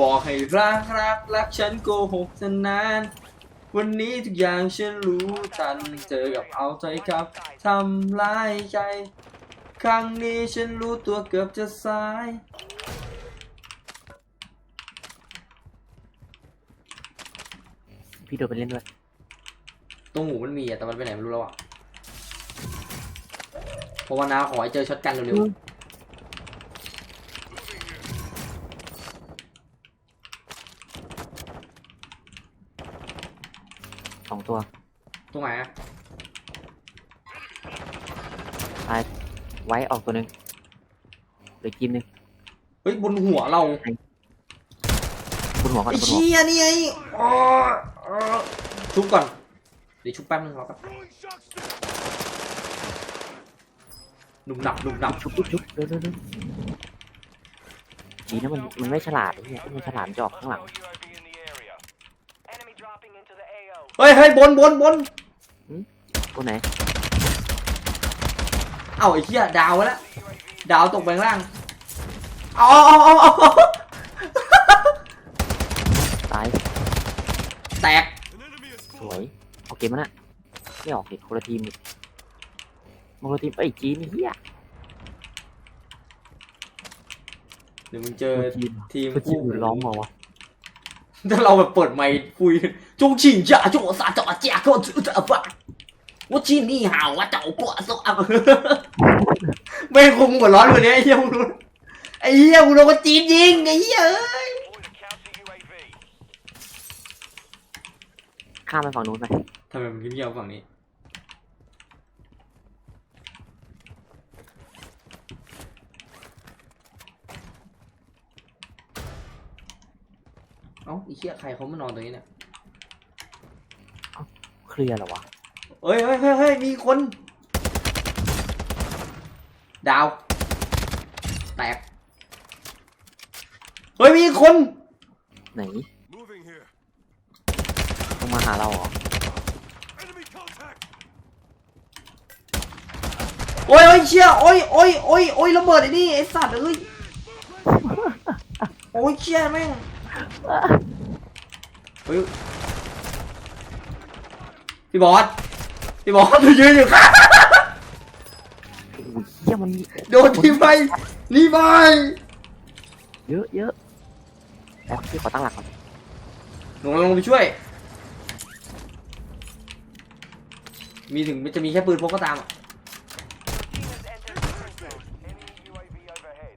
บอกให้รักรักรักฉันโกหกซะนาน วันนี้ทุกอย่างฉันรู้ทันเจอกับเอาใจครับทำร้ายใจ ครั้งนี้ฉันรู้ตัวเกือบจะสาย พี่โดนไปเล่นด้วยตรงหูมันมีอะแต่มันไปไหนไม่รู้แล้วอะภาวนาขอให้เจอช็อตกันเร็วส ตัวๆตรงไหนอะตายไว้ออกตัวหนึ่งเหลือกิมหนึ่งเฮ้ยบนหัวเราบนหัวก่อนไอ้บนหัวเชี่ยนี่ไงอ๋ออ๋อชุบก่อนเดี๋ยวชุบแป๊บนึงรอแป๊บหนุ่มหนับหนุ่มหนับชุบชุบชุบเร็วเร็วเร็วดีนะมันมันไม่ฉลาดไอ้เนี่ยถ้ามันฉลาดมันจะออกข้างหลัง Enemy dropping into the AO. เฮ้ยเฮ้ยบนบนบนตัวไหน เอ้าไอ้เชี่ยดาวไว้แล้วดาวตกไปข้างล่างเอาเอาเอาเอาเอาตาย แตกสวยออกเกมมันอะไม่ออกเกมคนละทีมนี่คนละทีมไอ้ยจีนไอ้เหี้ยเดี๋ยวมึงเจอคนละทีมทีมคนละทีคู่มร้องมาวะ ถ้าเราแบบเปิดไมค์คุยจงชิงจ่าจงสาจ่าจ่าก็จะจะบ้าว่าที่นี่หาว่าเจ้ากว่าสอะไม่งคงหัวร้อนกว่านี้ไอ้เหี้ยมึงรู้ไอ้เหี้ยมึงโดนคนจีนยิงไอ้เหี้ยเอ้ย Deploy the counter UAV. ข้ามไปฝั่งนู้นไปทำไมมันเงียบๆฝั่งนี้ เอ้าไอ้เหี้ยใครเขามานอนตรงนี้เนี่ยเคลียร์เหรอวะเฮ้ยเฮ้ยเฮ้ยเฮ้ยมีคน ดาว แตก เฮ้ยมีคน ไหน Moving here. ต้องมาหาเราเหรอ Enemy contact. โอ้ยโอ้ยเชี่ยโอ้ยโอ้ยโอ้ยโอ้ยระเบิดไอ้นี่ไอ้สัตว์เอ้ย โอ้ยเชี่ยแม่ง เฮ้ยพี่บอส พี่บอสดูยืนอยู่ข้างโอ้ยเหี้ยมันโดนทีมไปนี่ไปเยอะเยอะแล้วพี่ขอตั้งหลักก่อนหนูลงไปช่วย มีถึงมันจะมีแค่ปืนพกก็ตามอะ Team has entered the safe zone. Enemy UAV overhead.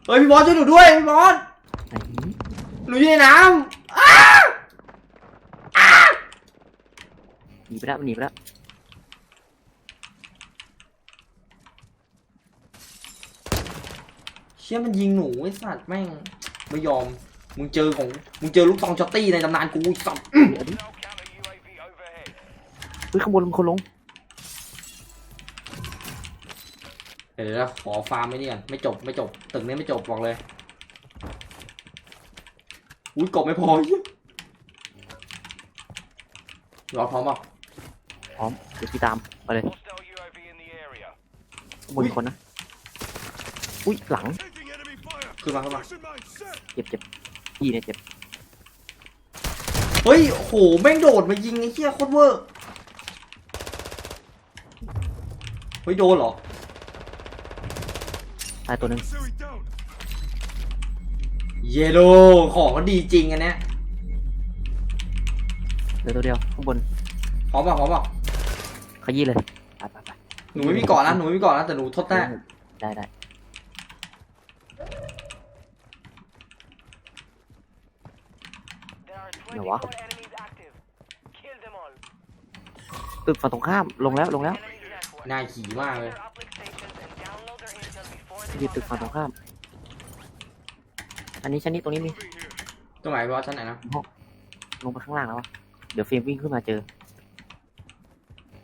เฮ้ยพี่บอสช่วยหนูด้วยพี่บอสไหนหนูอยู่ในน้ำอ้าหนีไปแล้วมันหนีไปแล้วเชี่ยมันยิงหนูไอ้สัตว์แม่งไม่ยอมมึงเจอของมึงเจอลูกซองช็อตตี้ในตำนานกูไอ้สัตว์เดี๋ยวดิ No counter UAV overhead. เฮ้ยข้างบนมีคนลง เดี๋ยวนะขอฟาร์มไม่นี่ก่อนไม่จบไม่จบตึกนี้ไม่จบบอกเลยอุ้ยกบไม่พอเหี้ยรอพร้อมเปล่าพร้อมเดี๋ยวพี่ตามไปเลย Hostile UAV in the area. ข้างบนมีคนนะอุ้ยหลัง Taking enemy fire. ขึ้นมาขึ้นมา Flashing mine set. เจ็บเจ็บพี่เนี่ยเจ็บเฮ้ยโอ้โหแม่งโดดมายิงไอ้เหี้ยโคตรเวอร์เฮ้ยโดนเหรอตายตัวหนึ่ง Siri down. เยโลของก็ดีจริงอันเนี้ยเหลือตัวเดียวข้างบนพร้อมเปล่าพร้อมเปล่าขยี้เลยไปไปไปหนูไม่มีเกาะนะหนูไม่มีเกาะนะแต่หนูทดได้ได้ได้ There are Yo, 24 what? enemies active. Kill them all. ตึกฝั่งตรงข้ามลงแล้วลงแล้ว Enemy network. น่าขี่มากเลย intel before ยื they ดตึก launch ฝั่งตรง attack. ข้าม อันนี้ชั้นนี้ตรงนี้มี Moving here. ตรงไหนพี่บอสชั้นไหนนะลงไปข้างล่างแล้ววะเดี๋ยวเฟรมวิ่งขึ้นมาเจอ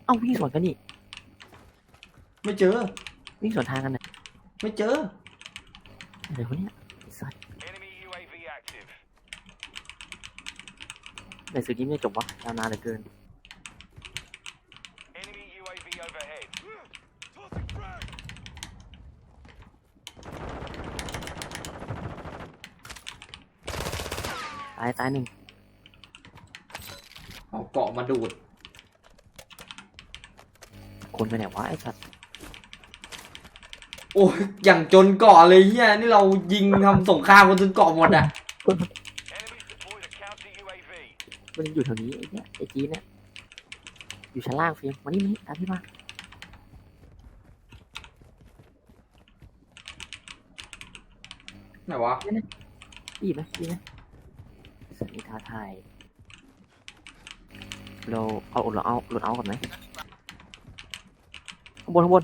เอ้าวิ่งสวนกันนี่ไม่เจอ วิ่งสวนทางกันนะไม่เจออะไรวะเนี่ยไอ้สัส Enemy UAV active. ในสื่อนี้ไม่จบวะยาวนานเหลือเกิน Enemy UAV overhead. Tossing frag. ตายตายหนึ่งเอาเกาะมาดูด คนไปไหนวะไอ้สัตว์โอ้ยอย่างจนเกาะเลยเฮียนี่เรายิงทำสงครามกันจนเกาะหมดอะ Enemies deployed a counter UAV. มันยังอยู่แถวนี้ไอ้เนี่ยไอ้จีนเนี่ยอยู่ชั้นล่างเฟียมมานี่มานี่ตามพี่มาไหนวะ ดีไหมดีไหม สันนิษฐาไทยเราเอาเราเอาเราเอาก่อนไหมข้างบนข้างบน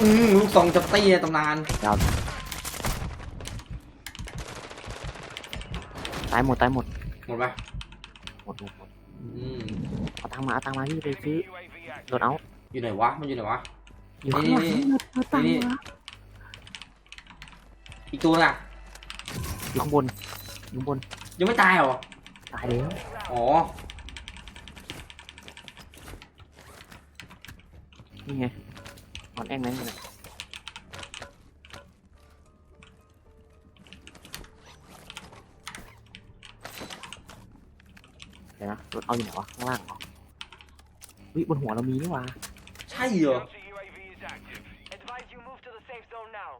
อืมลูกซองจับตี้ในตำนานตายหมดตายหมดหมดไหมดหมดหมดอืมเอาตังค์มาเอาตังค์มาพี่ไปซื้อ UAV active. รถเอาอยู่ไหนวะมันอยู่ไหนวะอยู่ข้างหลังนี่เอาตังค์มาอีกตัวน่ะอยู่ข้างบนอยู่ข้างบน ยังไม่ตายเหรอ ตายแล้วอ๋อ นี่ไงนอนแอ่งนั้นอยู่นะเดี๋ยวนะรถเอาอยู่ไหนวะข้างล่างเหรอวิบนหัวเรามีนี่หว่า ใช่เหรอ Counter UAV is active. Advise you move to the safe zone now.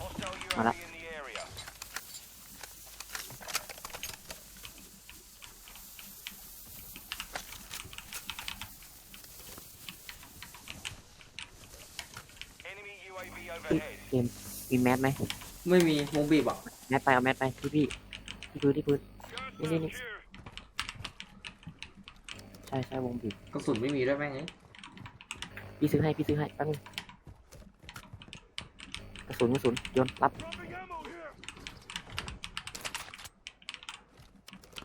Hostile Voilà. UAV in the area. 'Enemy UAV เฮ้ย overhead. เกมมีแมสไหมไม่มีวงบีบอะแมสไปเอาแมสไปที่พี่ที่พื้นที่พื้น Gas Nee, nee, moving nee. here. ใช่ใช่วงบีบกระสุนไม่มีด้วยแม่งไงพี่ซื้อให้พี่ซื้อให้แป๊บนึงกระสุนกระสุนโยนรับ Dropping ammo here.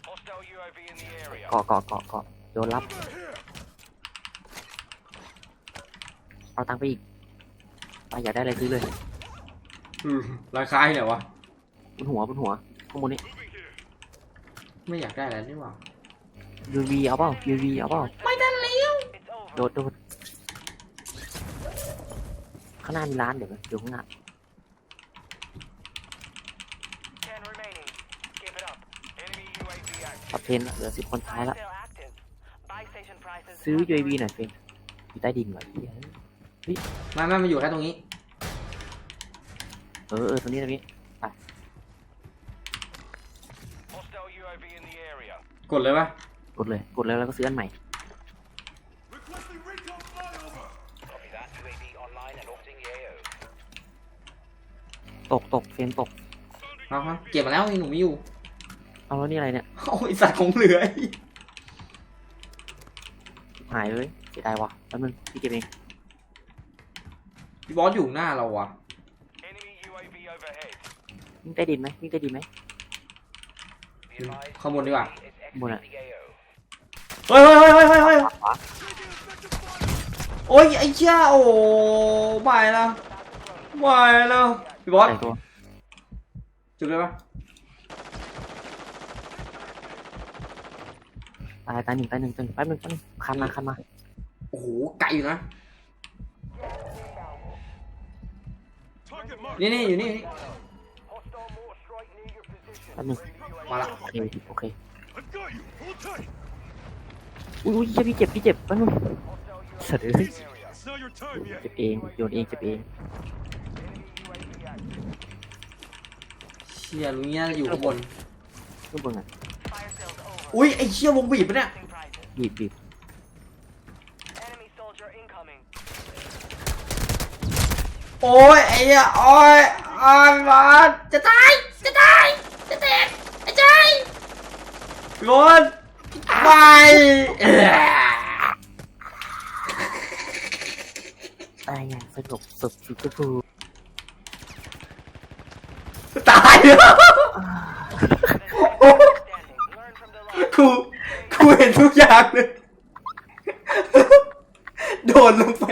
Hostile UAV in the area. เกาะเกาะเกาะเกาะโยนรับ Over here. เอาตังค์ไปอีก ไปอยากได้อะไรซื้อเลยอืมราคาไหนวะ บนหัวบนหัวข้างบนนี้ Moving here. ไม่อยากได้แล้วนี่หว่า UV เอาเปล่า UV เอาเปล่า It's over. โดดโดดข้างหน้ามีร้านเดี๋ยวนะอยู่ข้างหน้า Ten remaining. Keep it up. Enemy UAV ปรับ active. เทรนเหลือสิบคนท้ายละ Still active. Buy station prices. ซื้อ UAV หน่อยเฟรมอยู่ใต้ดินเหรอเหี้ยไม่ไม่มันอยู่แค่ตรงนี้ เออเออตรงนี้ตรงนี้ Hostile UAV in the area. กดเลยปะกดเลย กดแล้วแล้วก็ซื้ออันใหม่ Requesting recon flyover. Copy that. UAV online and orbiting the AO. ตกตกเฟรมตก เอาฮะเก็บมาแล้วนี่หนูไม่อยู่ เอาแล้วนี่อะไรเนี่ยโอ้ยสัตว์ของเหลือไอ้หายเลยเสียดายวะแป๊บนึงพี่เก็บเอง พี่บอสอยู่หน้าเราวะ Enemy UAV overhead. วิ่งใต้ดินไหมวิ่งใต้ดินไหม Be advised. ข้างบนดีกว่า UAV is Buồn ạ. exiting the AO. เฮ้ยเฮ้ยเฮ้ยเฮ้ยเฮ้ยเฮ้ยขวา Taking effective fire. โอ้ยไอ้เชี่ยโอ้ไม่นะไม่นะพี่บอส ใส่ตัวจุดเลยปะตายตายหนึ่งตายหนึ่งตายหนึ่งแป๊บนึงแป๊บนึงคันมาคันมาโอ้โหไกลอยู่นะ นี่นี่อยู่นี่อยู่นี่ Hostile mortar strike near your position. แป๊บนึงมาละโอเคโอเค I've got you. Hold tight. อุ้ยอุ้ยเหี้ยพี่เจ็บพี่เจ็บแป๊บนึง Hostile สัตว์เอ้ย UAV in the area. It's not your time yet. เจ็บเองโยนเองเจ็บเอง Enemy UAV active. เชี่ยลุงเนี้ยอยู่ข้างบนขึ้นบนอะ Fire sales over. อุ้ยไอ้เชี่ยวงบีบปะเนี่ย Testing prices. บีบบีบ โอ้ยไอ้เหี้ยโอ้ยโอ้ยบอสจะตายจะตายจะแตกไอ้ใจพี่บอสไปเอ้ยตายอย่างสงบสุขสีชมพูตายแล้ว Standing. Learn from the last. กูกูเห็นทุกอย่างเลย โดนลงไป